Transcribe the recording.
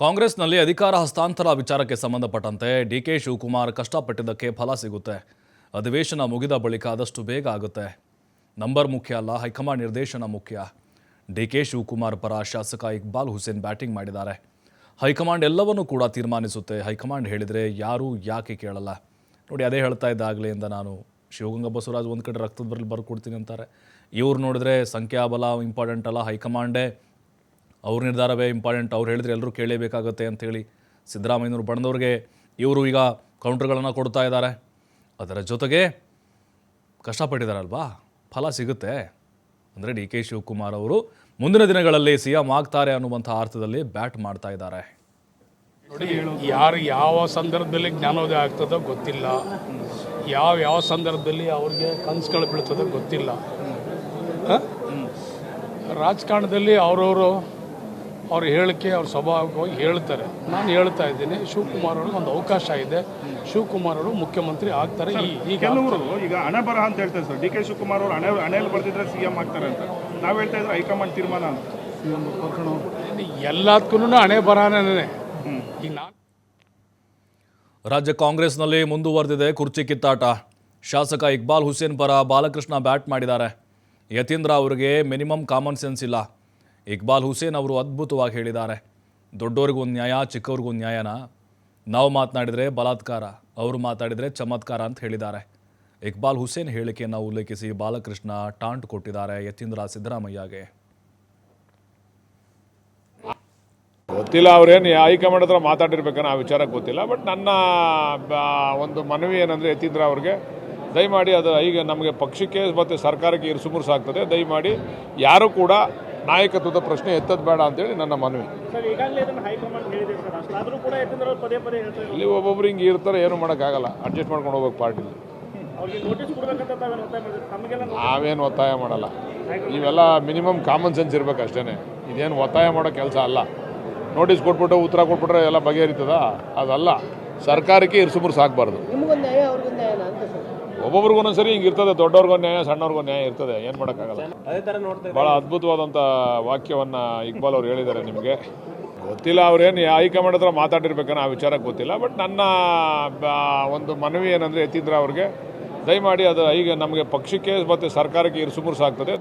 ಕಾಂಗ್ರೆಸ್ನಲ್ಲಿ ಅಧಿಕಾರ ಹಸ್ತಾಂತರ ವಿಚಾರಕ್ಕೆ ಸಂಬಂಧಪಟ್ಟಂತೆ ಡಿ ಕೆ ಶಿವಕುಮಾರ್ ಕಷ್ಟಪಟ್ಟಿದ್ದಕ್ಕೆ ಫಲ ಸಿಗುತ್ತೆ. ಅಧಿವೇಶನ ಮುಗಿದ ಬಳಿಕ ಆದಷ್ಟು ಬೇಗ ಆಗುತ್ತೆ. ನಂಬರ್ ಮುಖ್ಯ ಅಲ್ಲ, ಹೈಕಮಾಂಡ್ ನಿರ್ದೇಶನ ಮುಖ್ಯ. ಡಿ ಕೆ ಶಿವಕುಮಾರ್ ಪರ ಶಾಸಕ ಇಕ್ಬಾಲ್ ಹುಸೇನ್ ಬ್ಯಾಟಿಂಗ್ ಮಾಡಿದ್ದಾರೆ. ಹೈಕಮಾಂಡ್ ಎಲ್ಲವನ್ನೂ ಕೂಡ ತೀರ್ಮಾನಿಸುತ್ತೆ. ಹೈಕಮಾಂಡ್ ಹೇಳಿದರೆ ಯಾರೂ ಯಾಕೆ ಕೇಳಲ್ಲ. ನೋಡಿ, ಅದೇ ಹೇಳ್ತಾ ಇದ್ದ ಆಗ್ಲಿಂದ ನಾನು, ಶಿವಗಂಗಾ ಬಸವರಾಜ್ ಒಂದು ಕಡೆ ರಕ್ತದ ಬರಲಿ ಬರ್ಕೊಡ್ತೀನಿ ಅಂತಾರೆ. ಇವ್ರು ನೋಡಿದ್ರೆ ಸಂಖ್ಯಾಬಲ ಇಂಪಾರ್ಟೆಂಟ್ ಅಲ್ಲ, ಹೈಕಮಾಂಡೇ ಅವ್ರ ನಿರ್ಧಾರವೇ ಇಂಪಾರ್ಟೆಂಟ್. ಅವ್ರು ಹೇಳಿದ್ರೆ ಎಲ್ಲರೂ ಕೇಳಲೇಬೇಕಾಗತ್ತೆ ಅಂಥೇಳಿ ಸಿದ್ದರಾಮಯ್ಯನವರು ಬಣ್ಣದವ್ರಿಗೆ ಇವರು ಈಗ ಕೌಂಟ್ರ್ಗಳನ್ನು ಕೊಡ್ತಾ ಇದ್ದಾರೆ. ಅದರ ಜೊತೆಗೆ ಕಷ್ಟಪಟ್ಟಿದ್ದಾರಲ್ವಾ? ಫಲ ಸಿಗುತ್ತೆ. ಅಂದರೆ ಡಿ ಕೆ ಶಿವಕುಮಾರ್ ಅವರು ಮುಂದಿನ ದಿನಗಳಲ್ಲಿ ಸಿ ಎಂ ಆಗ್ತಾರೆ ಅನ್ನುವಂಥ ಅರ್ಥದಲ್ಲಿ ಬ್ಯಾಟ್ ಮಾಡ್ತಾ ಇದ್ದಾರೆ. ನೋಡಿ, ಯಾರು ಯಾವ ಸಂದರ್ಭದಲ್ಲಿ ಜ್ಞಾನೋದಯ ಆಗ್ತದೋ ಗೊತ್ತಿಲ್ಲ. ಯಾವ ಯಾವ ಸಂದರ್ಭದಲ್ಲಿ ಅವ್ರಿಗೆ ಕನಸುಗಳು ಬೀಳ್ತದೋ ಗೊತ್ತಿಲ್ಲ? ರಾಜಕಾರಣದಲ್ಲಿ ಅವರವರು ಅವ್ರ ಹೇಳಿಕೆ ಅವ್ರ ಸ್ವಭಾವವಾಗಿ ಹೇಳ್ತಾರೆ. ನಾನು ಹೇಳ್ತಾ ಇದ್ದೀನಿ ಶಿವಕುಮಾರ್ ಅವ್ರಿಗೆ ಒಂದು ಅವಕಾಶ ಇದೆ. ಶಿವಕುಮಾರ್ ಅವರು ಮುಖ್ಯಮಂತ್ರಿ ಆಗ್ತಾರೆ. ಈ ಈಗ ಕೆಲವರು ಈಗ ಅಣೆಬರ ಬರಹ ಅಂತ ಹೇಳ್ತಾರೆ ಸರ್. ಡಿ ಕೆ ಶಿವಕುಮಾರ್ ಅವರು ಹಣೆ ಹಣೆಯಲ್ಲಿ ಬರ್ತಿದ್ರೆ ಸಿ ಎಂ ಆಗ್ತಾರೆ ಅಂತ. ನಾವು ಹೇಳ್ತಾ ಇದ್ರೆ ಹೈಕಮಾಂಡ್ ತೀರ್ಮಾನ ಅಂತ. ಎಲ್ಲದಕ್ಕೂ ಹಣೆ ಬರಹನೇ ಈಗ ನಾನು ರಾಜ್ಯ ಕಾಂಗ್ರೆಸ್ನಲ್ಲಿ ಮುಂದುವರೆದಿದೆ ಕುರ್ಚಿ ಕಿತ್ತಾಟ. ಶಾಸಕ ಇಕ್ಬಾಲ್ ಹುಸೇನ್ ಪರ ಬಾಲಕೃಷ್ಣ ಬ್ಯಾಟ್ ಮಾಡಿದ್ದಾರೆ. ಯತೀಂದ್ರ ಅವರಿಗೆ ಮಿನಿಮಮ್ ಕಾಮನ್ ಸೆನ್ಸ್ ಇಲ್ಲ. ಇಕ್ಬಾಲ್ ಹುಸೇನ್ ಅವರು ಅದ್ಭುತವಾಗಿ ಹೇಳಿದ್ದಾರೆ. ದೊಡ್ಡವ್ರಿಗೂ ಒಂದು ನ್ಯಾಯ, ಚಿಕ್ಕವ್ರಿಗೂ ಒಂದು ನ್ಯಾಯನ? ನಾವು ಮಾತನಾಡಿದರೆ ಬಲಾತ್ಕಾರ, ಅವರು ಮಾತಾಡಿದರೆ ಚಮತ್ಕಾರ ಅಂತ ಹೇಳಿದ್ದಾರೆ. ಇಕ್ಬಾಲ್ ಹುಸೇನ್ ಹೇಳಿಕೆಯನ್ನು ಉಲ್ಲೇಖಿಸಿ ಬಾಲಕೃಷ್ಣ ಟಾಂಟ್ ಕೊಟ್ಟಿದ್ದಾರೆ ಯತೀಂದ್ರ ಸಿದ್ದರಾಮಯ್ಯಗೆ. ಗೊತ್ತಿಲ್ಲ, ಅವ್ರೇನು ಹೈಕಮಾಂಡ್ ಹತ್ರ ಮಾತಾಡಿರ್ಬೇಕನ್ನ ಆ ವಿಚಾರ ಗೊತ್ತಿಲ್ಲ. ಬಟ್ ನನ್ನ ಒಂದು ಮನವಿ ಏನಂದರೆ ಯತೀಂದ್ರ ಅವ್ರಿಗೆ, ದಯಮಾಡಿ ಅದು ಈಗ ನಮಗೆ ಪಕ್ಷಕ್ಕೆ ಮತ್ತು ಸರ್ಕಾರಕ್ಕೆ ಇರುಸುಮುರುಸು ಆಗ್ತದೆ ದಯಮಾಡಿ ಯಾರು ಕೂಡ ನಾಯಕತ್ವದ ಪ್ರಶ್ನೆ ಎತ್ತದ ಬೇಡ ಅಂತೇಳಿ ನನ್ನ ಮನವಿ. ಇಲ್ಲಿ ಒಬ್ಬೊಬ್ರು ಹಿಂಗೆ ಇರ್ತಾರೆ ಏನು ಮಾಡೋಕ್ಕಾಗಲ್ಲ. ಅಡ್ಜಸ್ಟ್ ಮಾಡ್ಕೊಂಡು ಹೋಗ್ಬೇಕು ಪಾರ್ಟಿಲಿ ಅವ್ರಿಗೆ ನೋಟಿಸ್ ಕೊಡ್ಬೇಕಂತ ತಾವೇನು ಒತ್ತಾಯ ಮಾಡಿದ್ರೆ? ತಮಗೆಲ್ಲ ನಾವೇನು ಒತ್ತಾಯ ಮಾಡಲ್ಲ. ಇವೆಲ್ಲ ಮಿನಿಮಮ್ ಕಾಮನ್ ಸೆನ್ಸ್ ಇರ್ಬೇಕು ಅಷ್ಟೇ ಇದೇನು ಒತ್ತಾಯ ಮಾಡೋ ಕೆಲಸ ಅಲ್ಲ. ನೋಟಿಸ್ ಕೊಟ್ಬಿಟ್ಟು ಉತ್ತರ ಕೊಟ್ಬಿಟ್ರೆ ಎಲ್ಲ ಬಗೆಹರಿತದ? ಅದಲ್ಲ. ಸರ್ಕಾರಕ್ಕೆ ಇರ್ಸುಮುರ್ಸು ಆಗಬಾರ್ದು. ಒಬ್ಬೊಬ್ರಿಗೂ ಒಂದೊಂದ್ಸರಿ ಹಿಂಗೆ ಇರ್ತದೆ ದೊಡ್ಡವ್ರಿಗೊಂದು ನ್ಯಾಯ ಸಣ್ಣವ್ರಿಗೊಂದು ನ್ಯಾಯ ಇರ್ತದೆ ಏನು ಮಾಡೋಕ್ಕಾಗಲ್ಲ. ಭಾಳ ಅದ್ಭುತವಾದಂಥ ವಾಕ್ಯವನ್ನು ಇಕ್ಬಾಲ್ ಅವ್ರು ಹೇಳಿದ್ದಾರೆ ನಿಮಗೆ. ಗೊತ್ತಿಲ್ಲ ಅವ್ರೇನು ಹೈಕಮಾಂಡ್ ಹತ್ರ ಮಾತಾಡಿರ್ಬೇಕನ್ನೋ ಆ ವಿಚಾರ ಗೊತ್ತಿಲ್ಲ ಬಟ್ ನನ್ನ ಒಂದು ಮನವಿ ಏನಂದರೆ ಯತೀಂದ್ರ ಅವ್ರಿಗೆ ದಯಮಾಡಿ ಅದು ಈಗ ನಮಗೆ ಪಕ್ಷಕ್ಕೆ ಮತ್ತು ಸರ್ಕಾರಕ್ಕೆ ಇರುಸುಮುರುಸು ಆಗ್ತದೆ